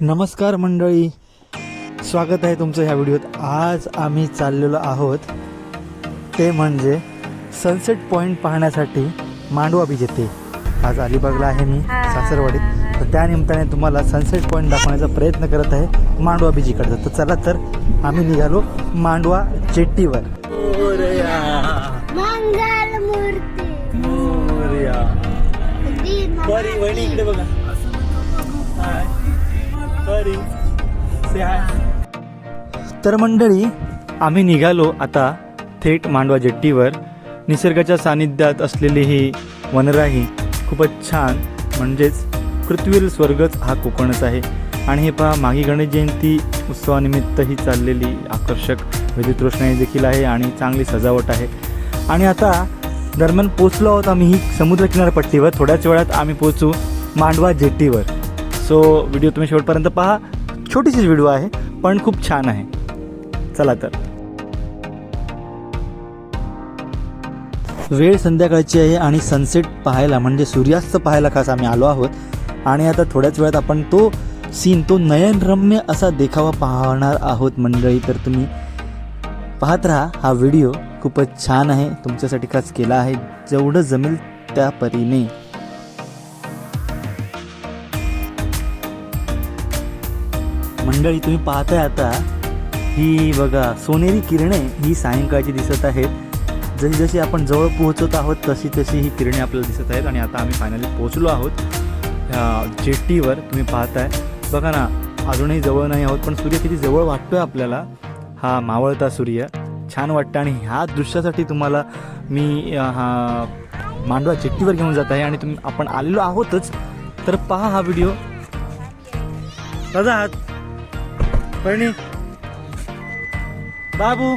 नमस्कार मंडळी. स्वागत आहे तुमचं ह्या व्हिडिओत. आज आम्ही चाललेलो आहोत ते म्हणजे सनसेट पॉईंट पाहण्यासाठी मांडवा बीच येथे. आज अलिबागला आहे मी सासरवाडीत. तर त्या निमित्ताने तुम्हाला सनसेट पॉईंट दाखवण्याचा प्रयत्न करत आहे मांडवा बीच इकडचा. तर चला तर आम्ही निघालो मांडवा वहिनी इकडे बघा. Say hi. तर मंडळी आम्ही निघालो आता थेट मांडवा जेट्टीवर. निसर्गाच्या सानिध्यात असलेली ही वनराही खूपच छान म्हणजेच पृथ्वीवरील स्वर्गच हा कोकणच आहे. आणि हे पहा मागी गणेश जयंती उत्सवानिमित्त ही चाललेली आकर्षक विद्युत रोषणाई देखील आहे आणि चांगली सजावट आहे. आणि आता दरम्यान पोचलो आहोत आम्ही ही समुद्र किनारपट्टीवर थोड्याच वेळात आम्ही पोचू मांडवा जेट्टीवर. सो व्हिडिओ तुम्ही शेवटपर्यंत पहा. छोटीशीच व्हिडिओ आहे पण खूप छान आहे. चला तर. वेळ संध्याकाळची आहे आणि सनसेट पाहायला म्हणजे सूर्यास्त पाहायला खास आम्ही आलो आहोत. आणि आता थोड्याच वेळात आपण तो सीन तो नयनरम्य असा देखावा पाहणार आहोत मंडळी. तर तुम्ही पाहत राहा हा व्हिडिओ खूपच छान आहे. तुमच्यासाठी खास केला आहे. जेवढं जमेल त्या परीने. मंडळी तुम्ही पाहताय आता ही बघा सोनेरी किरणे ही सायंकाळची दिसत आहेत. जशी जशी आपण जवळ पोहोचत आहोत तशी तशी ही किरणे आपल्याला दिसत आहेत आणि आता आम्ही फायनली पोहोचलो आहोत जेट्टीवर तुम्ही पाहताय. बघा ना अजूनही जवळ नाही आहोत पण सूर्य किती जवळ वाटतोय आपल्याला. हा मावळता सूर्य. छान वाटतं आणि ह्या दृश्यासाठी तुम्हाला मी हा मांडवा चिट्टीवर घेऊन जात आहे आणि तुम्ही आपण आलेलो आहोतच. तर पहा हा व्हिडिओ. दादा बहिणी. बाबू.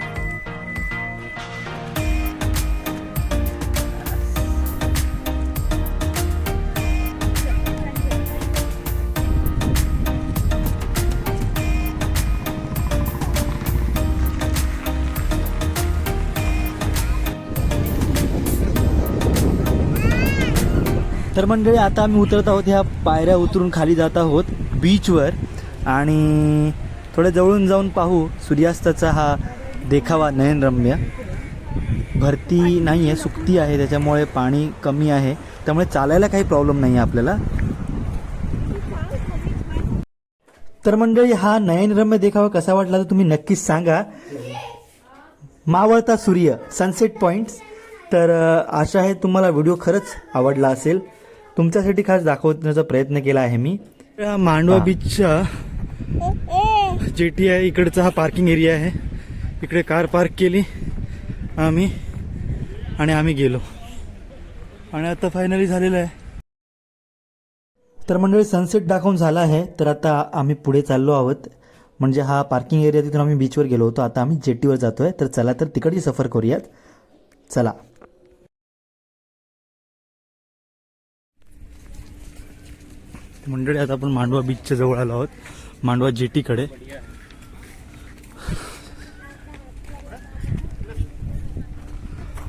तर मंडळी आता आम्ही उतरत आहोत ह्या पायऱ्या उतरून खाली जात आहोत बीचवर आणि थोड्या जवळून जाऊन पाहू सूर्यास्ताचा हा देखावा नयनरम्य. भरती नाही आहे सुकती आहे त्याच्यामुळे पाणी कमी आहे. त्यामुळे चालायला काही प्रॉब्लेम नाही आहे आपल्याला. तर मंडळी हा नयनरम्य देखावा कसा वाटला तर तुम्ही नक्कीच सांगा. मावळता सूर्य सनसेट पॉईंट्स तर आशा आहे तुम्हाला व्हिडिओ खरंच आवडला असेल. तुमच्यासाठी खास दाखवण्याचा प्रयत्न केला आहे मी. मांडवा बीचच्या जेटी आहे इकडचा हा पार्किंग एरिया आहे. इकडे कार पार्क केली. आम्ही आणि आम्ही गेलो. आणि आता फायनली झालेलं आहे. तर मंडळी सनसेट दाखवून झाला आहे. तर आता आम्ही पुढे चाललो आहोत. म्हणजे हा पार्किंग एरिया तिथून आम्ही बीचवर गेलो होतो. आता आम्ही जेट्टीवर जातोय. तर चला तर तिकडची सफर करूयात. चला. मंडळी आता आपण मांडवा बीचच्या जवळ आलो आहोत. मांडवा जेटीकडे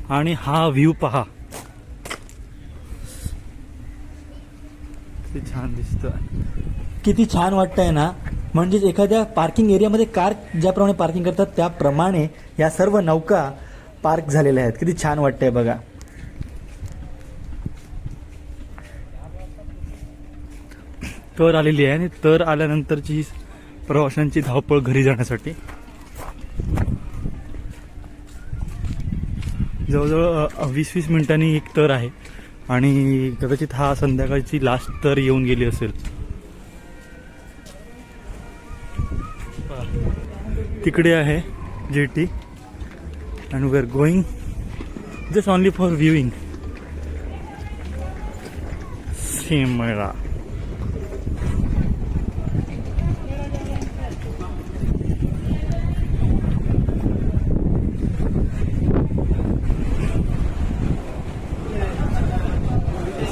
आणि हा व्ह्यू पहा. छान दिसतोय. किती छान वाटतंय ना? म्हणजेच एखाद्या पार्किंग एरियामध्ये कार ज्याप्रमाणे पार्किंग करतात त्याप्रमाणे या सर्व नौका पार्क झालेल्या आहेत. किती छान वाटतंय बघा. तर आलेली आहे आणि तर आल्यानंतरची ही प्रवाशांची धावपळ घरी जाण्यासाठी. जवळजवळ वीस वीस मिनिटांनी एक तर आहे. आणि कदाचित हा संध्याकाळची लास्ट तर येऊन गेली असेल. तिकडे आहे jetty and we are going just only for viewing मेळा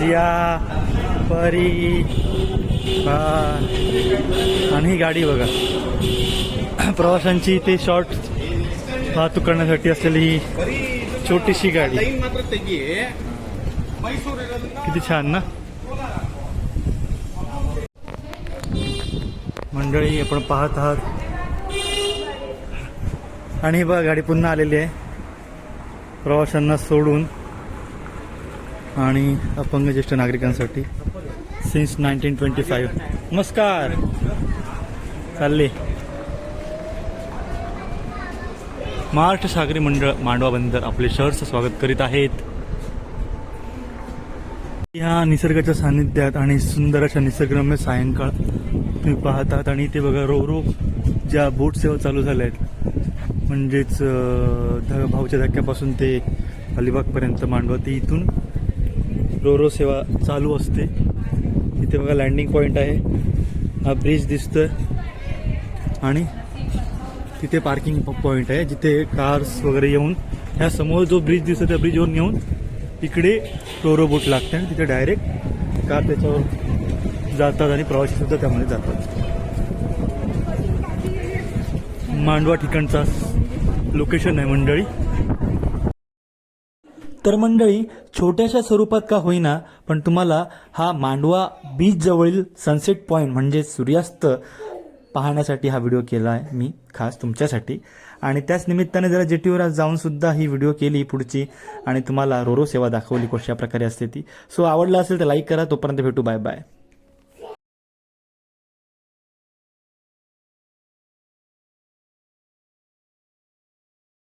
जिया परी आणि ही गाडी बघा. प्रवाशांची ते शॉर्ट वाहतूक करण्यासाठी असलेली ही छोटीशी गाडी. किती छान ना? मंडळी आपण पाहत आहात. आणि बघा गाडी पुन्हा आलेली आहे. प्रवाशांना सोडून. आणि अपंग ज्येष्ठ नागरिकांसाठी सिन्स नाईन्टीन ट्वेंटी फाईव्ह नमस्कार. चालले. महाराष्ट्र सागरी मंडळ मांडवा बंदर आपले शहरचं स्वागत करीत आहेत. या निसर्गाच्या सानिध्यात आणि सुंदर अशा निसर्गरम्य सायंकाळ तुम्ही पाहतात आणि इथे बघा रो रो ज्या बोट सेवा चालू झाल्या आहेत म्हणजेच ध भाऊच्या धक्क्यापासून ते अलिबागपर्यंत मांडवा ते इथून रो रो सेवा चालू असते. इथे बघा लँडिंग पॉईंट आहे. हा ब्रिज दिसतोय. आणि तिथे पार्किंग पॉईंट आहे जिथे कार्स वगैरे येऊन ह्या समोर जो ब्रिज दिसतो त्या ब्रिजवरून येऊन इकडे रोरो बोट लागते आणि तिथे डायरेक्ट कार त्याच्यावर जातात आणि प्रवासी सुद्धा त्यामध्ये जातात. मांडवा ठिकाणचा लोकेशन आहे मंडळी. तर मंडळी छोट्याशा स्वरूपात का होईना पण तुम्हाला हा मांडवा बीच जवळील सनसेट पॉईंट म्हणजे सूर्यास्त पाहण्यासाठी हा व्हिडिओ केला आहे मी खास तुमच्यासाठी. आणि त्याच निमित्ताने जरा जेटीवर आज जाऊनसुद्धा ही व्हिडिओ केली पुढची आणि तुम्हाला रोरो सेवा दाखवली कशा प्रकारे असते ती. सो आवडला असेल तर लाईक करा तोपर्यंत भेटू. Bye bye